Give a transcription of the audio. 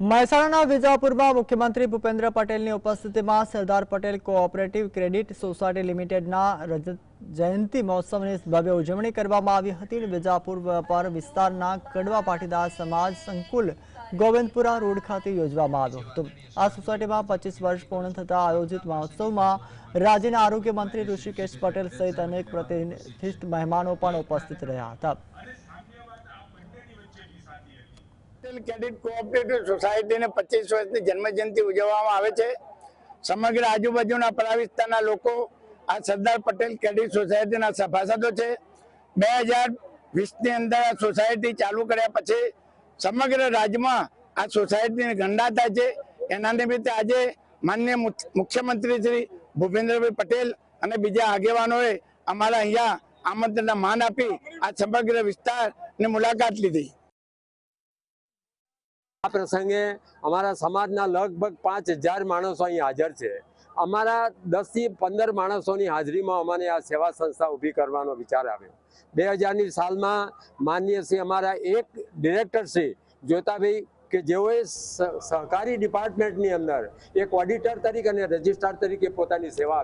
મહેસાણાના વિજાપુરમાં મુખ્યમંત્રી ભૂપેન્દ્ર પટેલની ઉપસ્થિતિમાં Sardar Patel cooperative credit society લિમિટેડના રજત જયંતિ મહોત્સવની ભવ્ય ઉજવણી કરવામાં આવી હતી વિજાપુર વેપાર વિસ્તારના કડવા પાટીદાર સમાજ સંકુલ ગોવિંદપુરા રોડ ખાતે યોજવામાં આવ્યું હતું. આ સોસાયટીમાં પચીસ વર્ષ પૂર્ણ થતા આયોજિત મહોત્સવમાં રાજ્યના આરોગ્ય મંત્રી ઋષિકેશ પટેલ સહિત અનેક પ્રતિનિધિષ્ઠ મહેમાનો પણ ઉપસ્થિત રહ્યા હતા. પટેલ ક્રેડિટ કોઓપરેટિવ સોસાયટીને પચીસ વર્ષની જન્મજયંતિ ઉજવવામાં આવે છે. સમગ્ર આજુબાજુના પરા વિસ્તારના લોકો આ સરદાર પટેલ ક્રેડિટ સોસાયટીના સભાસદો છે. બે હજાર વીસની અંદર આ સોસાયટી ચાલુ કર્યા પછી સમગ્ર રાજ્યમાં આ સોસાયટીની ગણના છે. એના નિમિત્તે આજે માન્ય મુખ્યમંત્રી શ્રી ભૂપેન્દ્રભાઈ પટેલ અને બીજા આગેવાનોએ અમારા અહીંયા આમંત્રણના માન આપી આ સમગ્ર વિસ્તારની મુલાકાત લીધી. આ પ્રસંગે અમારા સમાજના લગભગ પાંચ હજાર માણસો અહીં હાજર છે. અમારા દસથી પંદર માણસોની હાજરીમાં અમને આ સેવા સંસ્થા ઊભી કરવાનો વિચાર આવ્યો. બે હજારની સાલમાં માન્ય શ્રી અમારા એક ડિરેક્ટર શ્રી જ્યોતાભાઈ કે જેઓએ સહકારી ડિપાર્ટમેન્ટની અંદર એક ઓડિટર તરીકે અને રજિસ્ટ્રાર તરીકે પોતાની સેવા